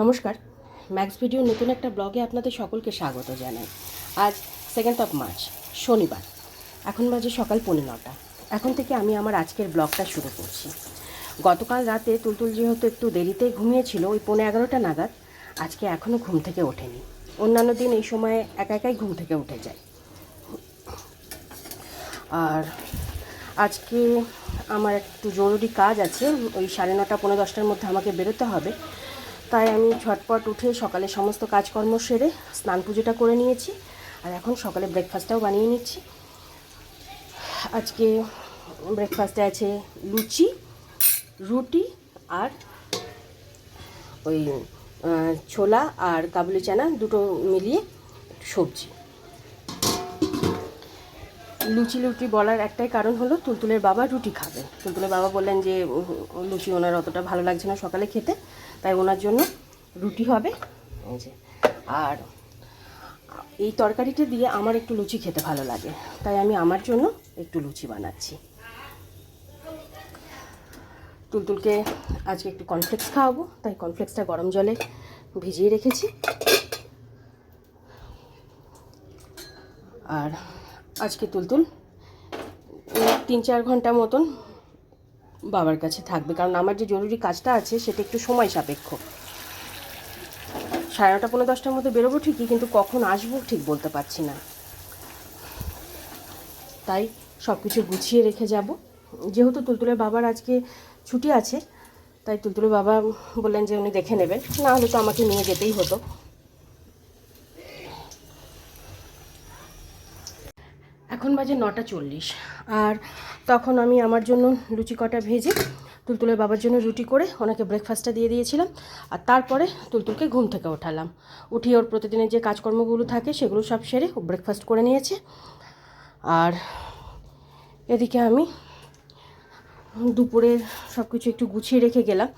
নমস্কার। Max video নতুন একটা ব্লগে আপনাদের সকলকে স্বাগত জানাই। আজ সেকেন্ড অফ মার্চ শনিবার। এখন বাজে সকাল পৌনে নটা। এখন থেকে আমি আমার আজকের ব্লগটা শুরু করছি। গতকাল রাতে তুলতুল যেহেতু একটু দেরিতে ঘুমিয়েছিল, ওই পৌনে এগারোটা নাগাদ আজকে এখনও ঘুম থেকে ওঠেনি। অন্যান্য দিন এই সময়ে একা একাই ঘুম থেকে উঠে যায়। আর আজকে আমার একটু জরুরি কাজ আছে, ওই সাড়ে নটা পনেরো দশটার মধ্যে আমাকে বেরোতে হবে। তাই আমি ঝটপট উঠে সকালে সমস্ত কাজকর্ম সেরে স্নান পুজোটা করে নিয়েছি। আর এখন সকালে ব্রেকফাস্টটাও বানিয়ে নিচ্ছি। আজকে ব্রেকফাস্টে আছে লুচি, রুটি আর ওই ছোলা আর কাবুলি চানা দুটো মিলিয়ে সবজি। লুচি লুচি বলার একটাই কারণ হলো তুলতুলের বাবা রুটি খাবে। তুলতুলের বাবা বললেন যে লুচি ওনার অতটা ভালো লাগছে না সকালে খেতে। তাই ওনার জন্য রুটি হবে। আর এই তরকারিটা দিয়ে আমার একটু লুচি খেতে ভালো লাগে, তাই আমি আমার জন্য একটু লুচি বানাচ্ছি। তুলতুলকে আজকে একটু কর্নফ্লেক্স খাওয়াবো, তাই কর্নফ্লেক্সটা গরম জলে ভিজিয়ে রেখেছি। আর আজকে তুলতুল তিন চার ঘণ্টা মতন বাবার কাছে থাকবে। কারণ আমার যে জরুরি কাজটা আছে, সেটা একটু সময় সাপেক্ষ। সাড়ে নটা পনেরো দশটার মধ্যে বেরোবো ঠিকই, কিন্তু কখন আসব ঠিক বলতে পারছি না। তাই সব কিছু গুছিয়ে রেখে যাব। যেহেতু তুলতুলের বাবার আজকে ছুটি আছে, তাই তুলতুলের বাবা বললেন যে উনি দেখে নেবেন। না হলে তো আমাকে নিয়ে যেতেই হতো। এখন বাজে নটা চল্লিশ। আর তখন আমি আমার জন্য লুচি কটা ভেজে তুলতুলের বাবার জন্য রুটি করে ওনাকে ব্রেকফাস্টটা দিয়ে দিয়েছিলাম। আর তারপরে তুলতুলকে ঘুম থেকে ওঠালাম। উঠিয়ে ওর প্রতিদিনের যে কাজকর্মগুলো থাকে সেগুলো সব সেরে ও ব্রেকফাস্ট করে নিয়েছে। আর এদিকে আমি দুপুরের সব কিছু একটু গুছিয়ে রেখে গেলাম।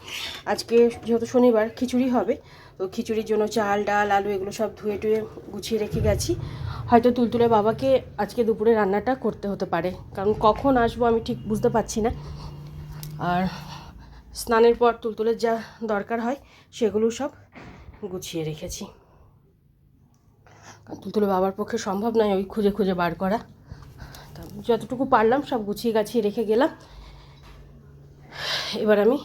আজকে যেহেতু শনিবার খিচুড়ি হবে তো খিচুড়ির জন্য চাল, ডাল, আলু এগুলো সব ধুয়ে টুয়ে গুছিয়ে রেখে গেছি। হয়তো তুলতুলে বাবাকে আজকে দুপুরে রান্নাটা করতে হতে পারে, কারণ কখন আসব আমি ঠিক বুঝতে পারছি না। আর স্নানের পর তুলতুলের যা দরকার হয় সেগুলো সব গুছিয়ে রেখেছি। কারণ তুলতুলে বাবার পক্ষে সম্ভব নয় ওই খুঁজে খুঁজে বার করা। তা যতটুকু পারলাম সব গুছিয়ে গাছিয়ে রেখে গেলাম। এবার আমি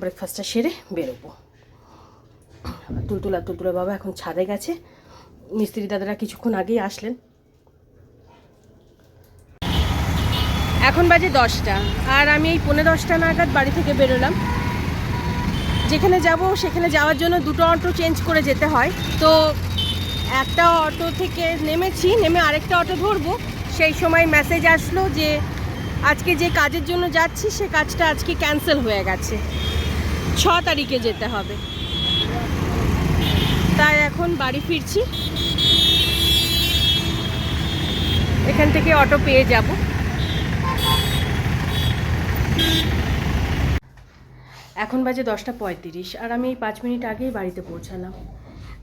ব্রেকফাস্টটা সেরে বেরোবো। তুলতুলা তুলতুলা বাবা এখন ছাদে গেছে। মিস্ত্রি দাদারা কিছুক্ষণ আগেই আসলেন। এখন বাজে দশটা, আর আমি এই পৌনে দশটা নাগাদ বাড়ি থেকে বেরোলাম। যেখানে যাব, সেখানে যাওয়ার জন্য দুটো অটো চেঞ্জ করে যেতে হয়। তো একটা অটো থেকে নেমেছি, নেমে আরেকটা অটো ধরবো। সেই সময় মেসেজ আসলো যে, আজকে যে কাজের জন্য যাচ্ছি, সে কাজটা আজকে ক্যান্সেল হয়ে গেছে। ছ তারিখে যেতে হবে। তাই এখন বাড়ি ফিরছি। এখান থেকে অটো পেয়ে যাব। এখন বাজে দশটা পঁয়ত্রিশ, আর আমি এই পাঁচ মিনিট আগেই বাড়িতে পৌঁছালাম।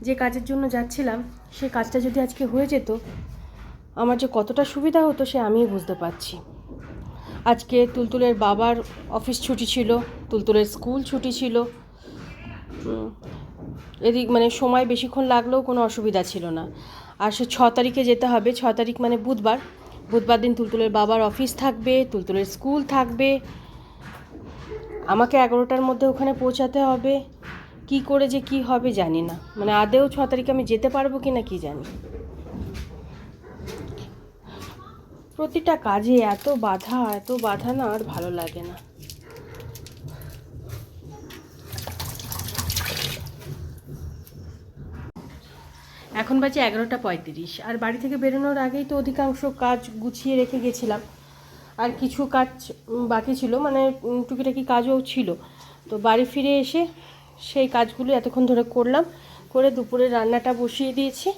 যে কাজের জন্য যাচ্ছিলাম, সে কাজটা যদি আজকে হয়ে যেত, আমার যে কতটা সুবিধা হতো সে আমিই বুঝতে পারছি। আজকে তুলতুলের বাবার অফিস ছুটি ছিল, তুলতুলের স্কুল ছুটি ছিল। এদিক মানে সময় বেশিক্ষণ লাগলেও কোনো অসুবিধা ছিল না। আর সে ছ তারিখে যেতে হবে। ছ তারিখ মানে বুধবার। বুধবার দিন তুলতুলের বাবার অফিস থাকবে, তুলতুলের স্কুল থাকবে। আমাকে এগারোটার মধ্যে ওখানে পৌঁছাতে হবে। কি করে যে কি হবে জানি না। মানে আদেও ছ তারিখে আমি যেতে পারব কি না কি জানি। প্রতিটা কাজে এত বাধা এত বাধা না আর ভালো লাগে না। এখন বাজে এগারোটা পঁয়ত্রিশ। আর বাড়ি থেকে বেরোনোর আগেই তো অধিকাংশ কাজ গুছিয়ে রেখে গেছিলাম। আর কিছু কাজ বাকি ছিল মানে টুকিটাকি কাজও ছিল। তো বাড়ি ফিরে এসে সেই কাজগুলো এতক্ষণ ধরে করলাম। করে দুপুরে রান্নাটা বসিয়ে দিয়েছি।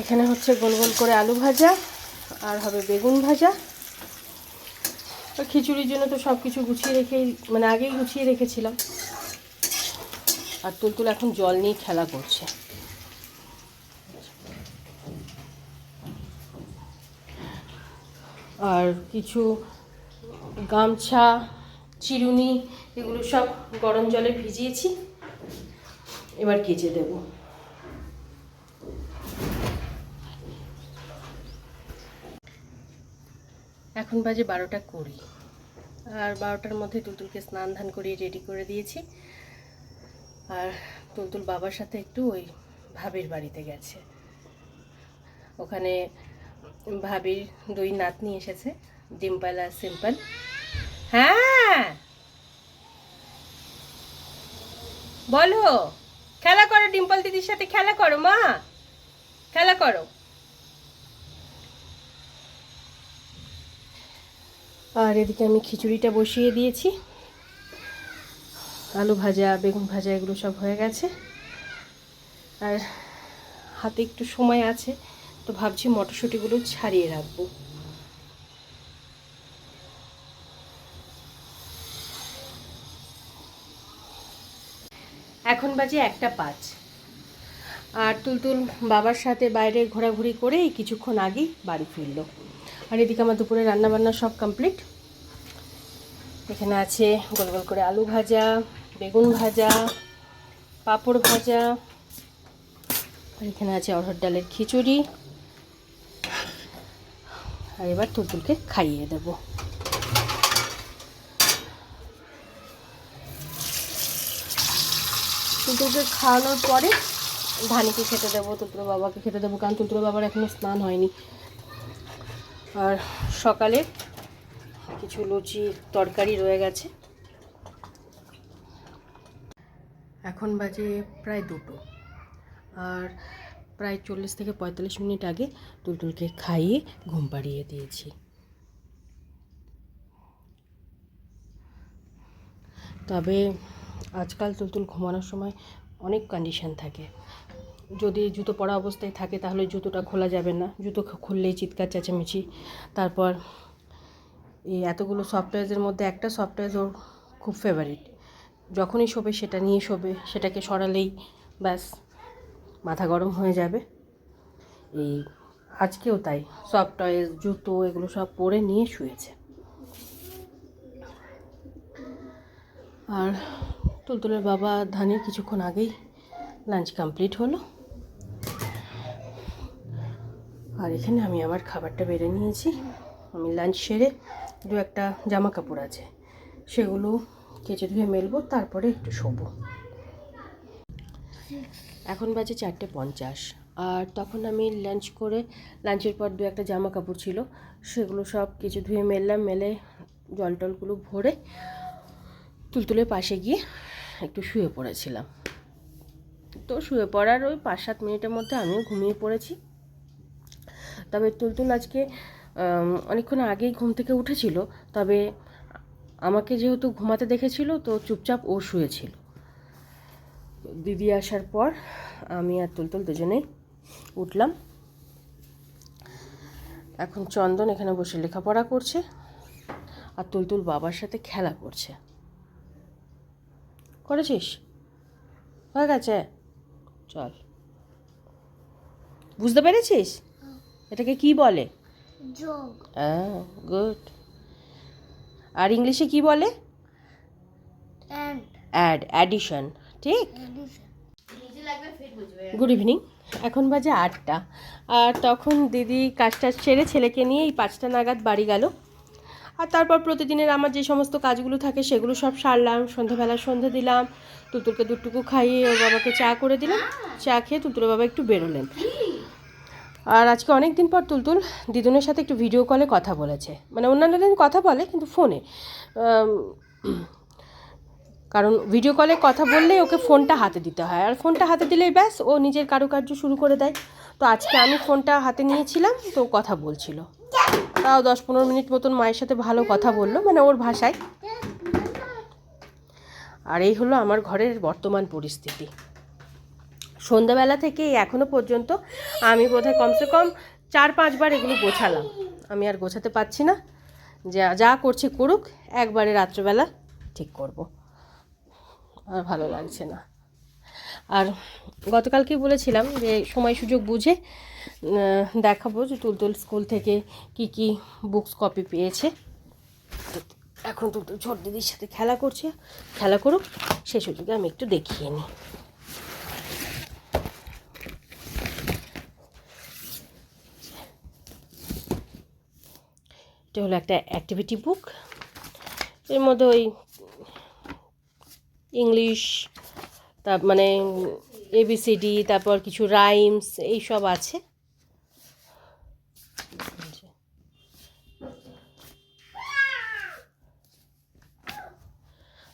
এখানে হচ্ছে গোল গোল করে আলু ভাজা, আর হবে বেগুন ভাজা। খিচুড়ির জন্য তো সব কিছু গুছিয়ে রেখেই মানে আগেই গুছিয়ে রেখেছিলাম। আর তুলতুল এখন জল নিয়ে খেলা করছে। আর কিছু গামছা, চিরুনি, এগুলো সব গরম জলে ভিজিয়েছি। এবার কেচে দেব। এখন বাজে বারোটা কুড়ি। আর বারোটার মধ্যে তুলতুলকে স্নান ধান করিয়ে রেডি করে দিয়েছি। আর তুলতুল বাবার সাথে একটু ওই ভাবির বাড়িতে গেছে। ওখানে ভাবির দুই নাতনি এসেছে, ডিম্পল আর সিম্পল। হ্যাঁ! বলো, খেলা করো ডিম্পল দিদির সাথে, খেলা করো মা। খেলা করো। আর এদিকে আমি খিচুড়িটা বসিয়ে দিয়েছি। আলু ভাজা, বেগুন ভাজা, এগুলো সব হয়ে গেছে। আর হাতে একটু সময় আছে, তো ভাবছি মটরশুঁটিগুলো ছাড়িয়ে রাখব। এখন বাজে একটা পাঁচ। আর তুলতুল বাবার সাথে বাইরে ঘোরাঘুরি করে কিছুক্ষণ আগেই বাড়ি ফিরল। আর এদিকে আমার দুপুরে রান্নাবান্না সব কমপ্লিট এখানে আছে গোল গোল করে আলু ভাজা বেগুন ভাজা, পাঁপড় ভাজা এখানে আছে অরহর ডালের খিচুড়ি। আর এবার তুলতুলকে খাইয়ে দেবো। তুলতুলকে খাওয়ানোর পরে ধানিকে খেতে দেবো, তুলতুলো বাবাকে খেতে দেবো, কারণ তুলতুলো বাবার এখনও স্নান হয়নি। আর সকালে কিছু লুচি তরকারি রয়ে গেছে। এখন বাজে প্রায় দুটো। আর প্রায় চল্লিশ থেকে পঁয়তাল্লিশ মিনিট আগে তুলতুলকে খাইয়ে ঘুম পাড়িয়ে দিয়েছি। তবে আজকাল তুলতুল ঘুমানোর সময় অনেক কন্ডিশন থাকে। যদি জুতো পরা অবস্থায় থাকে তাহলে জুতোটা খোলা যাবে না। জুতো খুললেই চিৎকার, চেঁচামেচি। তারপর এই এতগুলো সফটওয়্যারের মধ্যে একটা সফটওয়্যার ওর খুব ফেভারিট যখনই শোবে সেটা নিয়ে শোবে, সেটাকে সরালেই ব্যাস, মাথা গরম হয়ে যাবে। এই আজকেও তাই সফটওয়্যার জুতো এগুলো সব পরে নিয়ে শুয়েছে। আর তুলতুলের বাবা ধানের কিছুক্ষণ আগেই লাঞ্চ কমপ্লিট হলো। আর এখানে আমি আমার খাবারটা বেড়ে নিয়েছি। আমি লাঞ্চ সেরে দু একটা জামা কাপড় আছে, সেগুলো কেচে ধুয়ে মেলবো, তারপরে একটু শোবো। এখন বাজে চারটে পঞ্চাশ। আর তখন আমি লাঞ্চ করে লাঞ্চের পর দু একটা জামা কাপড় ছিল, সেগুলো সব কিছু ধুয়ে মেললাম, মেলে জল টলগুলো ভরে তুলতুলের পাশে গিয়ে একটু শুয়ে পড়েছিলাম। তো শুয়ে পড়ার ওই পাঁচ সাত মিনিটের মধ্যে আমিও ঘুমিয়ে পড়েছি। তবে তুলতুল আজকে অনেকক্ষণ আগেই ঘুম থেকে উঠেছিল, তবে আমাকে যেহেতু ঘুমাতে দেখেছিল তো চুপচাপ ও শুয়েছিল। দিদি আসার পর আমি আর তুলতুল দুজনেই উঠলাম। এখন চন্দন এখানে বসে লেখাপড়া করছে আর তুলতুল বাবার সাথে খেলা করছে। করেছিস? হয়ে গেছে? চল। বুঝতে পেরেছিস? এটাকে কি বলে? হ্যাঁ গুড। আর ইংলিশে কি বলে? অ্যাড অ্যাডিশন ঠিক? গুড ইভিনিং এখন বাজে আটটা। আর তখন দিদি কাজটা সেরে ছেলেকে নিয়ে এই পাঁচটা নাগাদ বাড়ি গেল। আর তারপর প্রতিদিনের আমার যে সমস্ত কাজগুলো থাকে সেগুলো সব সারলাম। সন্ধ্যাবেলা সন্ধে দিলাম তুতুলকে দুটুকু খাইয়ে ওর বাবাকে চা করে দিলাম। চা খেয়ে তুতুলের বাবা একটু বেরোলেন। আর আজকে অনেক দিন পর তুলতুল দিদুনের সাথে একটু ভিডিও কলে কথা বলেছে। মানে অন্যান্য দিন কথা বলে, কিন্তু ফোনে কারণ ভিডিও কলে কথা বললেই ওকে ফোনটা হাতে দিতে হয়। আর ফোনটা হাতে দিলেই ব্যাস, ও নিজের কারুকার্য শুরু করে দেয়। তো আজকে আমি ফোনটা হাতে নিয়েছিলাম, তো কথা বলছিল। তাও দশ পনেরো মিনিট মতন মায়ের সাথে ভালো কথা বলল মানে ওর ভাষায়। আর এই হলো আমার ঘরের বর্তমান পরিস্থিতি। সন্ধ্যাবেলা থেকে এখনও পর্যন্ত আমি বোধহয় কমসে কম চার, পাঁচবার এগুলো গোছালাম। আমি আর গোছাতে পারছি না। যা যা করছি করুক, একবারে রাত্রেবেলা ঠিক করব। আর ভালো লাগছে না। আর গতকালকেই বলেছিলাম যে সময় সুযোগ বুঝে দেখাবো যে তুলতুল স্কুল থেকে কি কি বুকস কপি পেয়েছে। এখন তো ছোট দিদির সাথে খেলা করছে। খেলা করুক, সে সুযোগে আমি একটু দেখিয়ে নিই। এটা হলো একটা অ্যাক্টিভিটি বুক এর মধ্যে ওই ইংলিশ তার মানে এবিসিডি তারপর কিছু রাইমস এই সব আছে।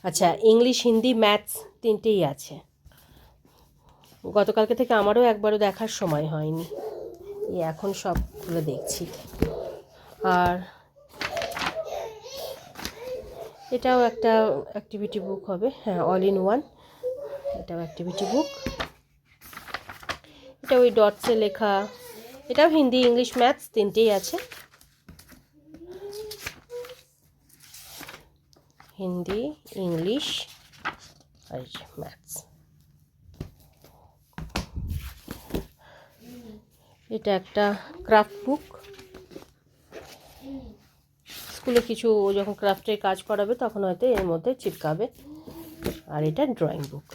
আচ্ছা ইংলিশ হিন্দি ম্যাথস তিনটেই আছে। গতকালকে থেকে আমারও একবারও দেখার সময় হয়নি। এখন সবগুলো দেখছি। আর এটাও একটা অ্যাক্টিভিটি বুক হবে। হ্যাঁ অল ইন ওয়ান এটাও অ্যাক্টিভিটি বুক এটা ওই ডটসে লেখা। এটাও হিন্দি, ইংলিশ ম্যাথস তিনটেই আছে। হিন্দি, ইংলিশ আর ম্যাথস এটা একটা ক্রাফট বুক স্কুলে কিছু ও যখন ক্রাফটের কাজ করাবে, তখন হয়তো এর মধ্যে চিপকাবে। আর এটা ড্রয়িং বুক।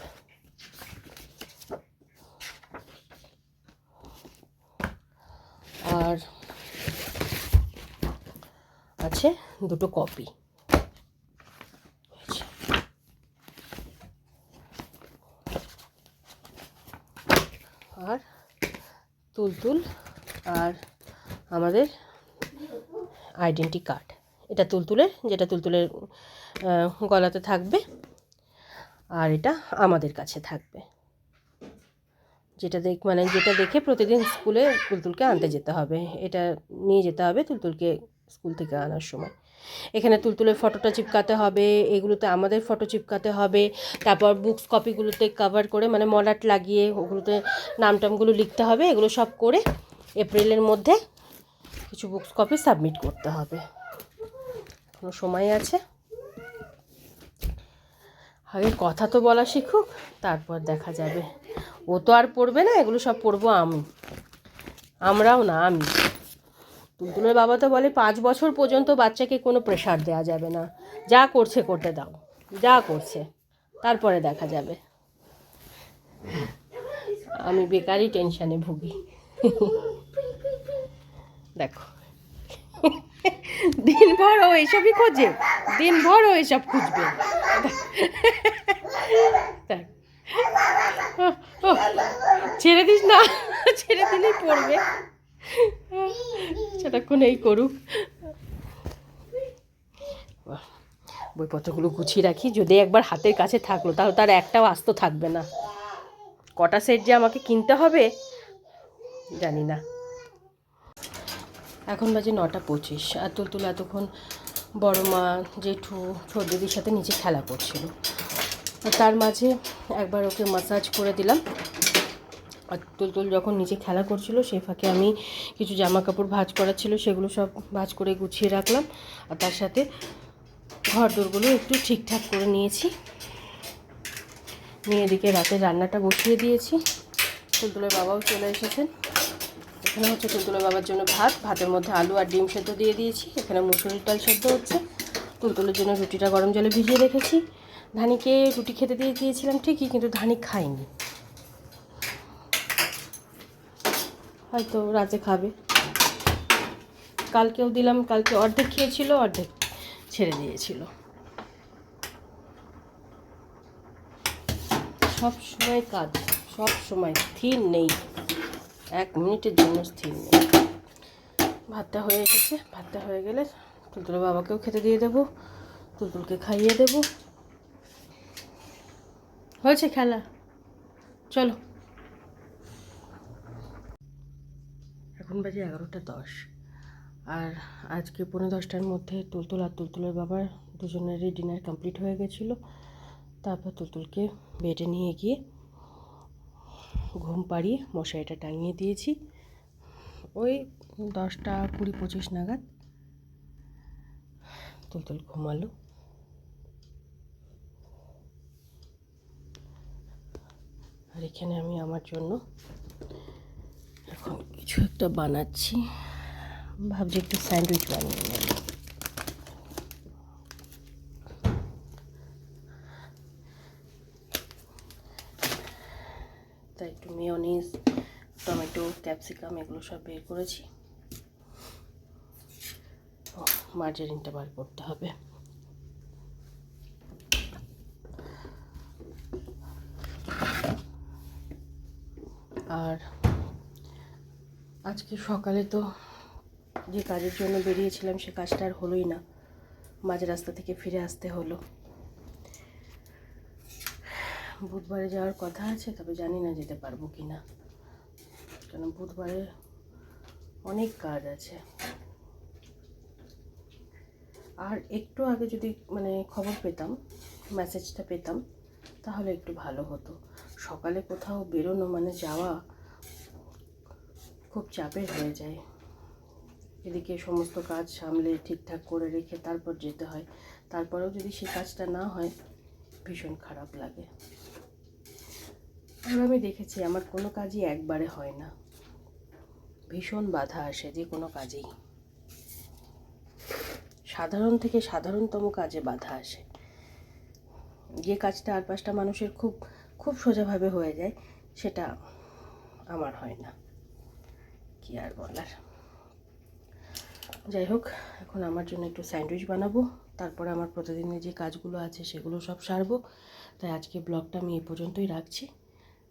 আর আছে দুটো কপি। আর তুলতুল আর আমাদের আইডেন্টি কার্ড। এটা তুলতুলের যেটা তুলতুলের গলাতে থাকবে। আর এটা আমাদের কাছে থাকবে। যেটা দেখ মানে যেটা দেখে প্রতিদিন স্কুলে তুলতুলকে আনতে যেতে হবে। এটা নিয়ে যেতে হবে তুলতুলকে স্কুল থেকে আনার সময়। এখানে তুলতুলের ফটোটা চিপকাতে হবে, এগুলোতে আমাদের ফটো চিপকাতে হবে। তারপর বুকস কপিগুলোতে কভার করে মানে মলাট লাগিয়ে ওগুলোতে নাম টামগুলো লিখতে হবে। এগুলো সব করে এপ্রিলের মধ্যে কিছু বুকস কপি সাবমিট করতে হবে। কোনো সময় আছে। আগে কথা তো বলা শিখুক, তারপর দেখা যাবে। ও তো আর পড়বে না, এগুলো সব পড়ব আমি। আমরাও না, আমি। তুলতুলের বাবা তো বলে, পাঁচ বছর পর্যন্ত বাচ্চাকে কোনো প্রেশার দেওয়া যাবে না। যা করছে করতে দাও, যা করছে, তারপরে দেখা যাবে। আমি বেকারই টেনশানে ভুগি। দেখো। দিনভর ও এসবই খোঁজে। দিনভর ও এসব খুঁজবে। ছেড়ে দিস না। ছেড়ে দিলেই পড়বে। সেটাক্ষণ এই করুক। বইপত্রগুলো গুছিয়ে রাখি। যদি একবার হাতের কাছে থাকল, তাহলে তার একটাও আস্ত থাকবে না। কটা সেট যে আমাকে কিনতে হবে, জানি না। এখন বাজে নটা পঁচিশ আর তুলতুল এতক্ষণ বড় মা জেঠু ছোটদিদির সাথে নিচে খেলা করছিল। তার মাঝে একবার ওকে মাসাজ করে দিলাম। আর তুলতুল যখন নিচে খেলা করছিল, সেই ফাঁকে আমি কিছু জামা কাপড় ভাঁজ করা ছিল, সেগুলো সব ভাঁজ করে গুছিয়ে রাখলাম। আর তার সাথে ঘর দোরগুলো একটু ঠিকঠাক করে নিয়েছি। নিয়ে এদিকে রাতে রান্নাটা বসিয়ে দিয়েছি। তুলতুলের বাবাও চলে এসেছেন। এখানে হচ্ছে তুলতুলের বাবার জন্য ভাত, ভাতের মধ্যে আলু আর ডিম সেদ্ধ দিয়ে দিয়েছি। এখানে মুসুরির ডাল সেদ্ধ হচ্ছে। তুলতুলের জন্য রুটিটা গরম জলে ভিজিয়ে রেখেছি। ধানিকে রুটি খেতে দিয়ে দিয়েছিলাম ঠিকই, কিন্তু ধানি খায়নি। হয়তো রাতে খাবে। কালকেও দিলাম, কালকে অর্ধেক খেয়েছিল, অর্ধেক ছেড়ে দিয়েছিল। সব সময় কাজ সব সময় স্থির নেই। এক মিনিটের জন্য স্থির নেই। ভাতটা হয়ে এসেছে। ভাতটা হয়ে গেলে তুলতুলের বাবাকেও খেতে দিয়ে দেবো, তুলতুলকে খাইয়ে দেবো। হয়েছে খেলা? চলো। এখন বাজে এগারোটা দশ। আর আজকে পনেরো দশটার মধ্যে তুলতুল আর তুলতুলের বাবার দুজনেরই ডিনার কমপ্লিট হয়ে গেছিল। তারপর তুলতুলকে বেডে নিয়ে গিয়ে ঘুম পাড়িয়ে মশারিটা টাঙিয়ে দিয়েছি। ওই দশটা কুড়ি পঁচিশ নাগাদ তুলতুল ঘুমালো। আর এখানে আমি আমার জন্য এখন কিছু একটা বানাচ্ছি। ভাবছি একটু স্যান্ডউইচ বানিয়ে নেব তাই একটু মেয়নিজ টমেটো ক্যাপসিকাম এগুলো সব বের করেছি। মার্জারিনটা বার করতে হবে। আর আজকে সকালে তো যে কাজের জন্য বেরিয়েছিলাম সে কাজটা আর হলোই না। মাঝ রাস্তা থেকে ফিরে আসতে হলো। বুধবারে যাওয়ার কথা আছে, তবে জানি না যেতে পারব কি না কেন বুধবারে অনেক কাজ আছে। আর একটু আগে যদি মানে খবর পেতাম মেসেজটা পেতাম, তাহলে একটু ভালো হতো। সকালে কোথাও বেরোনো মানে যাওয়া খুব চাপের হয়ে যায়। এদিকে সমস্ত কাজ সামলে ঠিকঠাক করে রেখে তারপর যেতে হয়। তারপরেও যদি সেই কাজটা না হয়, ভীষণ খারাপ লাগে। আর আমি দেখেছি, আমার কোনো কাজই একবারে হয় না। ভীষণ বাধা আসে যে কোনো কাজেই। সাধারণ থেকে সাধারণতম কাজে বাধা আসে। যে কাজটা আর পাঁচটা মানুষের খুব খুব সোজাভাবে হয়ে যায়, সেটা আমার হয় না। কি আর বলার? যাই হোক, এখন আমার জন্য একটু স্যান্ডউইচ বানাবো, তারপরে আমার প্রতিদিনের যে কাজগুলো আছে সেগুলো সব সারবো। তাই আজকে ব্লগটা আমি এই পর্যন্তই রাখছি।